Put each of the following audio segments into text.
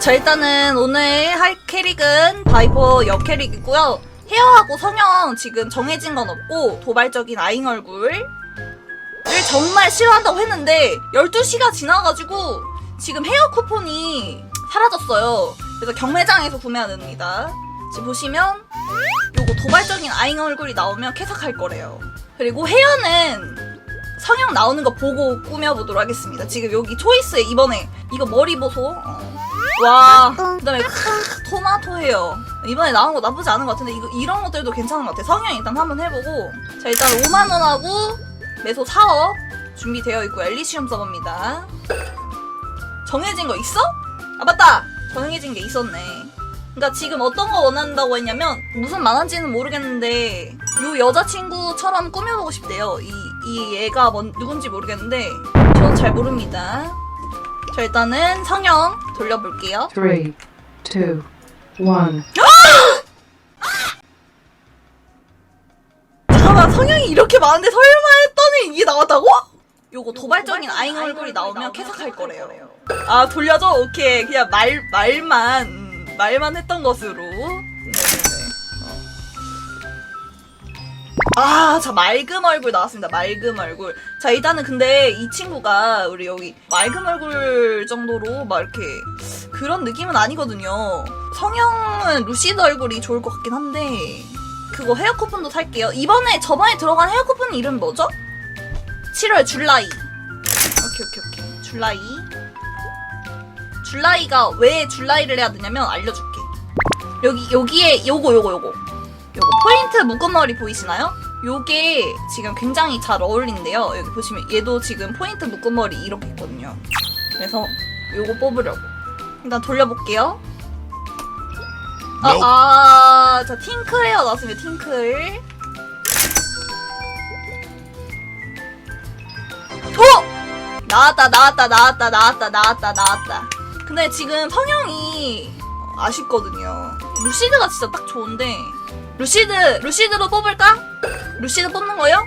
자 일단은 오늘 할 캐릭은 바이퍼 역 캐릭이고요. 헤어하고 성형 지금 정해진 건 없고 도발적인 아잉 얼굴을 정말 싫어한다고 했는데 12시가 지나가지고 지금 헤어 쿠폰이 사라졌어요. 그래서 경매장에서 구매가 됩니다. 지금 보시면 요거 도발적인 아잉 얼굴이 나오면 캐삭할 거래요. 그리고 헤어는 성형 나오는 거 보고 꾸며보도록 하겠습니다. 지금 여기 초이스에 이번에 이거 머리 보소. 어. 와, 그다음에 크, 토마토 헤어. 이번에 나온 거 나쁘지 않은 것 같은데 이거 이런 것들도 괜찮은 것 같아. 성형 일단 한번 해보고. 자 일단 5만 원하고 매소 4억 준비되어 있고 엘리시움 서버입니다. 정해진 거 있어? 아 맞다. 정해진 게 있었네. 그러니까 지금 어떤 거 원한다고 했냐면 무슨 만화인지는 모르겠는데 요 여자친구처럼 꾸며보고 싶대요. 이, 이 얘가 뭔, 누군지 모르겠는데 저는 잘 모릅니다. 자 일단은 성형 돌려볼게요. Three, two, one. 잠깐만 성형이 이렇게 많은데 설마 했더니 이게 나왔다고? 요거 도발적인 아잉 얼굴이 나오면 캐삭할 거래요. 아 돌려줘? 오케이 그냥 말 말만 음, 말만 했던 것으로. 아, 자 맑음 얼굴 나왔습니다. 맑음 얼굴. 자 일단은 근데 이 친구가 우리 여기 맑음 얼굴 정도로 막 이렇게 그런 느낌은 아니거든요. 성형은 루시드 얼굴이 좋을 것 같긴 한데 그거 헤어 쿠폰도 살게요. 이번에 저번에 들어간 헤어 쿠폰 이름 뭐죠? 7월 줄라이. 오케이 오케이 오케이. 줄라이. 줄라이가 왜 줄라이를 해야 되냐면 알려줄게. 여기 여기에 요거 요거 요거 요거 포인트 묶음머리 보이시나요? 요게 지금 굉장히 잘 어울린대요. 여기 보시면 얘도 지금 포인트 묶음머리 이렇게 있거든요. 그래서 요거 뽑으려고. 일단 돌려볼게요. 아, 아, 자, 팅클 헤어 나왔습니다, 팅클. 어! 나왔다, 나왔다, 나왔다, 나왔다, 나왔다, 나왔다. 근데 지금 성형이 아쉽거든요. 루시드가 진짜 딱 좋은데. 루시드, 루시드로 뽑을까? 루시드 뽑는 거요?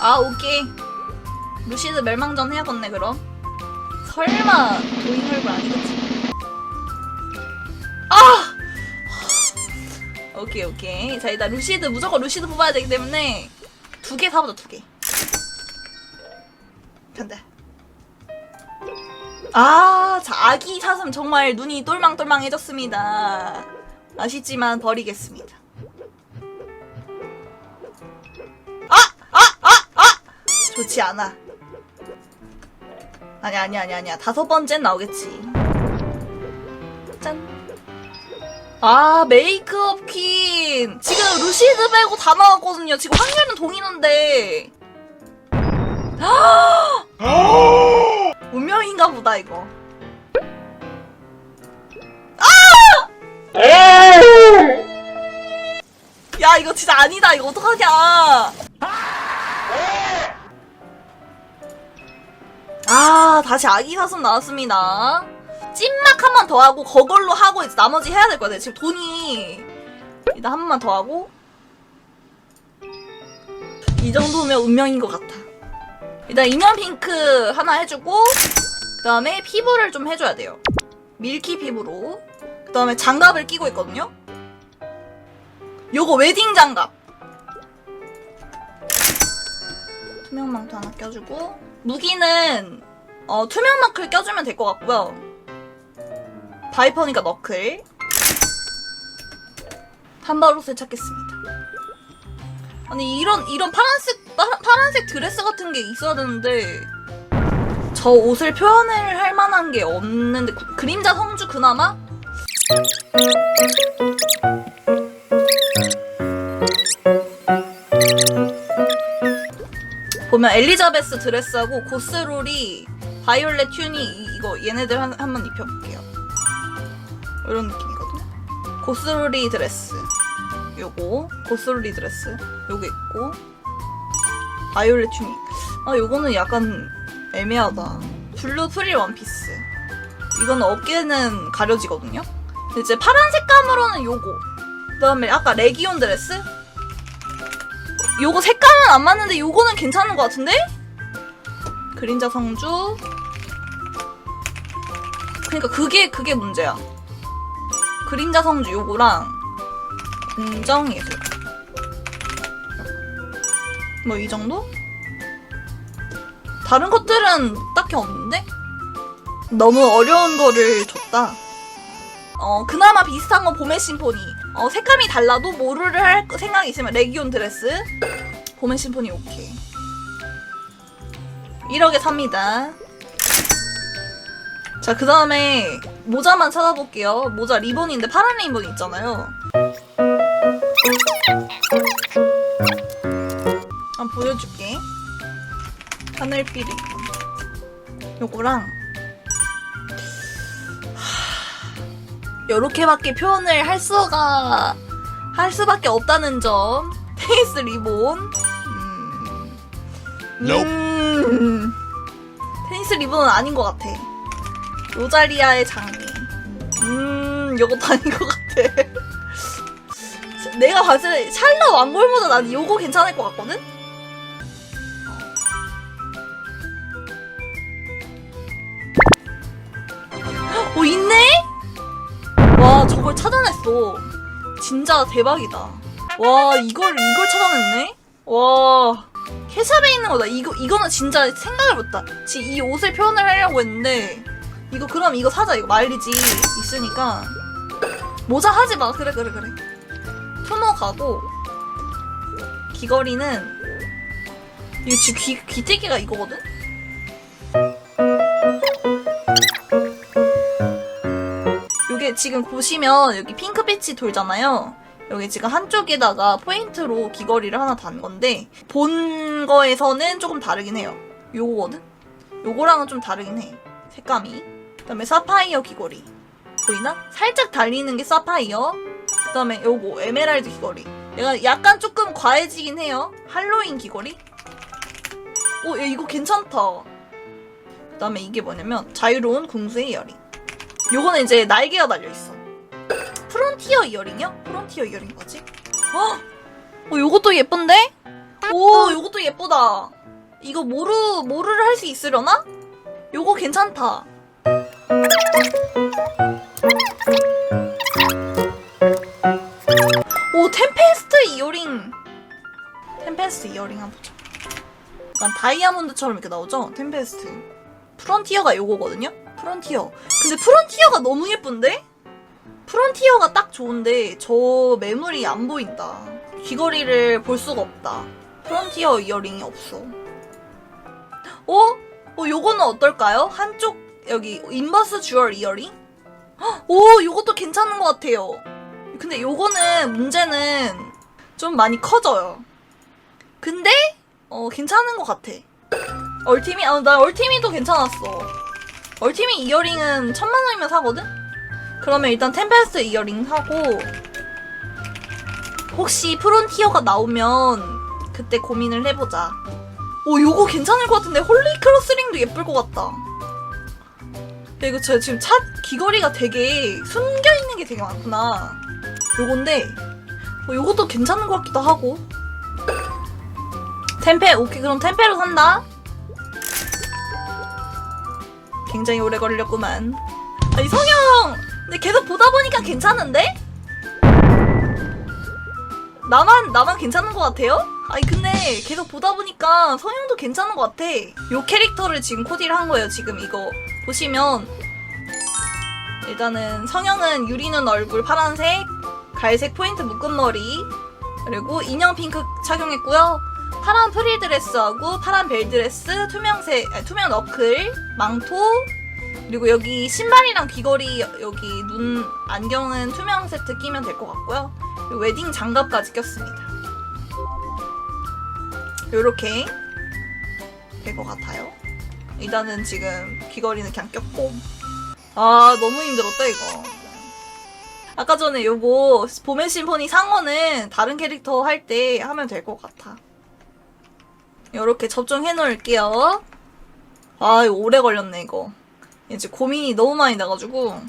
아, 오케이. 루시드 멸망전 해야겠네, 그럼. 설마, 도인 얼굴 아니겠지? 아! 오케이, 오케이. 자, 일단 루시드, 무조건 루시드 뽑아야 되기 때문에 두 개 사보자, 두 개. 간다. 아, 자, 아기 사슴 정말 눈이 똘망똘망해졌습니다. 아쉽지만 버리겠습니다. 좋지 않아. 아니, 아니, 아니, 아니야. 다섯 번째는 나오겠지. 짠. 아, 메이크업 퀸. 지금 루시드 빼고 다 나왔거든요. 지금 확률은 동일한데. 운명인가 보다, 이거. 야 이거 진짜 아니다 이거 어떡하냐 아 다시 아기 사슴 나왔습니다. 찐막 한 번 더 하고 그걸로 하고 이제 나머지 해야 될 거야 지금 돈이. 일단 한 번만 더 하고. 이 정도면 운명인 것 같아. 일단 인형 핑크 하나 해주고 그 다음에 피부를 좀 해줘야 돼요. 밀키 피부로. 그 다음에 장갑을 끼고 있거든요. 요거 웨딩 장갑. 투명 망토 하나 껴주고 무기는 어 투명 너클 껴주면 될 것 같고요. 바이퍼니까 너클. 판바로스 찾겠습니다. 아니 이런 이런 파란색 파, 파란색 드레스 같은 게 있어야 되는데 저 옷을 표현을 할 만한 게 없는데 구- 그림자 성주 그나마 보면 엘리자베스 드레스하고 고스롤이 바이올렛 튜니 이- 이거 얘네들 한, 한번 입혀볼게요. 이런 느낌이거든. 고스롤이 드레스 요거 고스롤이 드레스 요거 있고 바이올렛 튜니 아 요거는 약간 애매하다. 블루 프릴 원피스 이거는 어깨는 가려지거든요. 이제 파란 색감으로는 요거 그 다음에 아까 레기온 드레스 요거 색감은 안 맞는데 요거는 괜찮은 것 같은데? 그림자 성주 그러니까 그게 그게 문제야. 그림자 성주 요거랑 공정 예술. 뭐 이 정도? 다른 것들은 딱히 없는데? 너무 어려운 거를 줬다. 어, 그나마 비슷한 건 봄의 심포니. 어, 색감이 달라도 모루를 할 생각이 있으면 레기온 드레스. 봄의 심포니 오케이. 1억에 삽니다. 자, 그 다음에 모자만 찾아볼게요. 모자 리본인데 파란 리본 있잖아요. 한번 보여줄게. 하늘빛 리본. 요거랑 요렇게밖에 표현을 할 수가 할 수밖에 없다는 점. 테이스 리본. 음. 음. 테니스 리본은 아닌 것 같아. 로자리아의 장미. 음, 요것도 아닌 것 같아. 내가 봤을 때 찰나 왕골보다 난 요거 괜찮을 것 같거든? 어, 있네? 찾아냈어. 진짜 대박이다. 와, 이걸, 이걸 찾아냈네? 와. 캐샵에 있는 거다. 이거, 이거는 진짜 생각을 못했다. 지금 이 옷을 표현을 하려고 했는데, 이거, 그럼 이거 사자. 이거 마일리지 있으니까. 모자 하지 마. 그래, 그래, 그래. 토너 가고, 귀걸이는, 이거 지금 귀, 귀때기가 이거거든? 지금 보시면 여기 핑크빛이 돌잖아요. 여기 지금 한쪽에다가 포인트로 귀걸이를 하나 단 건데 본 거에서는 조금 다르긴 해요. 요거거든? 요거랑은 좀 다르긴 해. 색감이. 그다음에 사파이어 귀걸이. 보이나? 살짝 달리는 게 사파이어. 그다음에 요거 에메랄드 귀걸이. 얘가 약간 조금 과해지긴 해요. 할로윈 귀걸이. 오, 야, 이거 괜찮다. 그다음에 이게 뭐냐면 자유로운 궁수의 이어링. 요거는 이제 날개가 달려있어. 프론티어 이어링이요? 프론티어 이어링 뭐지? 어? 어, 요것도 예쁜데? 오, 요것도 예쁘다. 이거 모루, 모루를 할 수 있으려나? 요거 괜찮다. 오, 템페스트 이어링. 템페스트 이어링 한번 보자. 약간 다이아몬드처럼 이렇게 나오죠? 템페스트. 프론티어가 요거거든요? 프론티어. 근데 프론티어가 너무 예쁜데? 프론티어가 딱 좋은데 저 매물이 안 보인다. 귀걸이를 볼 수가 없다. 프론티어 이어링이 없어. 어? 어, 요거는 어떨까요? 한쪽 여기 인버스 주얼 이어링? 헉, 오, 요것도 괜찮은 것 같아요. 근데 요거는 문제는 좀 많이 커져요. 근데 어 괜찮은 것 같아. 얼티미 아, 나 얼티미도 괜찮았어. 얼티미 이어링은 천만 원이면 사거든? 그러면 일단 템페스트 이어링 사고 혹시 프론티어가 나오면 그때 고민을 해보자. 오 요거 괜찮을 것 같은데 홀리 크로스링도 예쁠 것 같다. 야, 이거 저 지금 차 귀걸이가 되게 숨겨 있는 게 되게 많구나. 요건데 어, 요것도 괜찮은 것 같기도 하고. 템페 오케이 그럼 템페로 산다. 굉장히 오래 걸렸구만. 아, 이 성형! 근데 계속 보다 보니까 괜찮은데? 나만, 나만 괜찮은 것 같아요? 아니, 근데 계속 보다 보니까 성형도 괜찮은 것 같아. 요 캐릭터를 지금 코디를 한 거예요, 지금 이거. 보시면. 일단은 성형은 유리눈 얼굴 파란색, 갈색 포인트 묶음머리, 그리고 인형 핑크 착용했고요. 파란 프릴 드레스하고 파란 벨 드레스, 투명색, 아니, 투명 너클, 망토, 그리고 여기 신발이랑 귀걸이, 여기 눈, 안경은 투명 세트 끼면 될 것 같고요. 그리고 웨딩 장갑까지 꼈습니다. 요렇게 될 것 같아요. 일단은 지금 귀걸이는 그냥 꼈고. 아, 너무 힘들었다, 이거. 아까 전에 요거 봄의 심포니 상어는 다른 캐릭터 할 때 하면 될 것 같아. 이렇게 접종해 놓을게요. 아, 오래 걸렸네, 이거. 이제 고민이 너무 많이 나가지고.